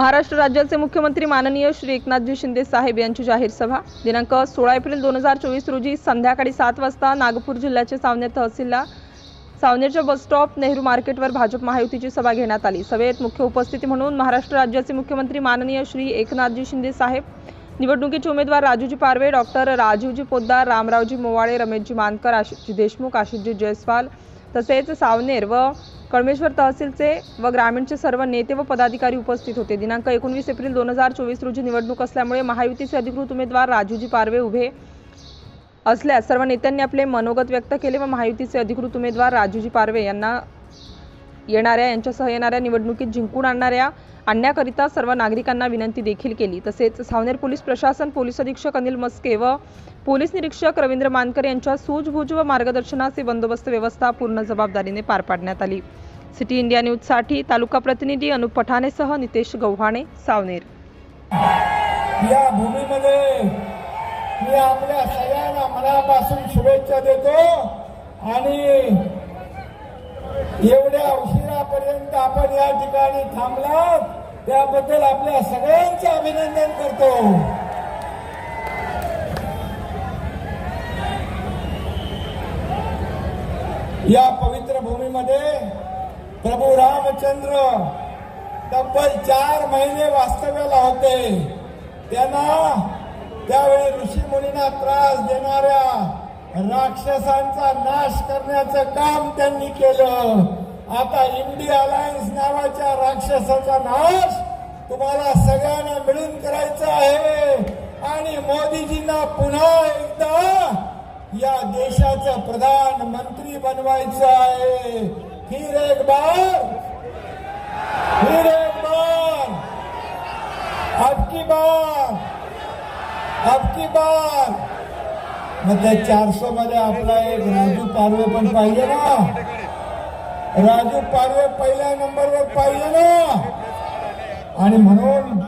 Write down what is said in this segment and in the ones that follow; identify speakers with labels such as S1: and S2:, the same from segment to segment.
S1: महाराष्ट्र राज्याचे मुख्यमंत्री माननीय श्री एकनाथजी शिंदे साहेब यांची जाहीर सभा. दिनांक सोळा एप्रिल दोन हजार चोवीस रोजी संध्याकाळी सात वाजता नागपूर जिल्ह्याचे सावनेर तहसीलला सावनेरच्या बसस्टॉप नेहरू मार्केटवर भाजप महायुतीची सभा घेण्यात आली. सभेत मुख्य उपस्थिती म्हणून महाराष्ट्र राज्याचे मुख्यमंत्री माननीय श्री एकनाथजी शिंदे साहेब निवडणुकीचे उमेदवार राजूजी पारवे डॉक्टर राजीवजी पोद्दार रामरावजी मोवाळे रमेशजी मानकर आशिषजी देशमुख आशिषजी जयस्वाल तसेच सावनेर व कळमेश्वर तहसीलचे व ग्रामीणचे सर्व नेते व पदाधिकारी उपस्थित होते. दिनांक एकोणवीस एप्रिल दोन हजार चोवीस रोजी निवडणूक असल्यामुळे महायुतीचे अधिकृत उमेदवार राजूजी पारवे उभे असल्यास सर्व नेत्यांनी आपले मनोगत व्यक्त केले व महायुतीचे अधिकृत उमेदवार राजूजी पारवे यांना येणाऱ्या यांच्यासह येणाऱ्या निवडणुकीत जिंकून आणणाऱ्या आणण्याकरिता सर्व नागरिकांना विनंती देखील केली. तसेच सावनेर पोलीस प्रशासन पोलीस अधीक्षक अनिल मस्के व पोलीस निरीक्षक रवींद्र मानकर यांच्या सूझबूझ व मार्गदर्शनाचे बंदोबस्त व्यवस्था पूर्ण जबाबदारीने पार पाडण्यात आली. सिटी इंडिया न्यूजसाठी तालुका प्रतिनिधी अनुप पठाणेसह नितेश गव्हाणे सावनेर.
S2: या भूमीमध्ये मी आपल्या सगळ्यांना मनापासून शुभेच्छा देतो आणि एवढ्या आतापर्यंत आपण या ठिकाणी थांबलात. त्याबद्दल आपल्या सगळ्यांचे अभिनंदन करतो. या पवित्र भूमीमध्ये प्रभू रामचंद्र तब्बल चार महिने वास्तव्याला होते. त्यांना त्यावेळी ऋषी मुनींना त्रास देणाऱ्या राक्षसांचा नाश करण्याचं काम त्यांनी केलं. आता इंडिया अलायन्स नावाच्या राक्षसाचा नाश तुम्हाला सगळ्यांना मिळून करायचा आहे. आणि मोदीजींना पुन्हा एकदा या देशाचं प्रधानमंत्री बनवायचं आहे. फिर एक बार फिर एक बार अबकी बार अबकी बार. मग त्या चारशे मध्ये आपला एक राजू पारवे पण पाहिजे ना. राजू पारवे पहिल्या नंबरवर पाहिजे ना. आणि म्हणून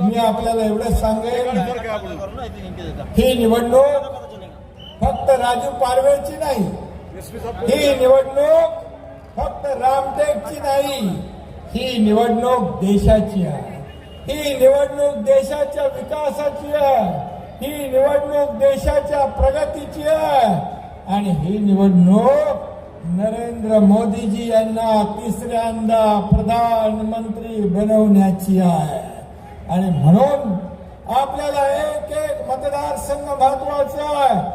S2: मी आपल्याला एवढं सांगेन ही निवडणूक फक्त राजू पारवेची नाही ही निवडणूक फक्त रामटेकची नाही ही निवडणूक देशाची आहे. ही निवडणूक देशाच्या विकासाची आहे. ही निवडणूक देशाच्या प्रगतीची आहे. आणि ही निवडणूक नरेंद्र मोदीजी यांना तिसऱ्यांदा प्रधानमंत्री बनवण्याची आहे. आणि म्हणून आपल्याला एक एक मतदारसंघ महत्त्वाचा आहे.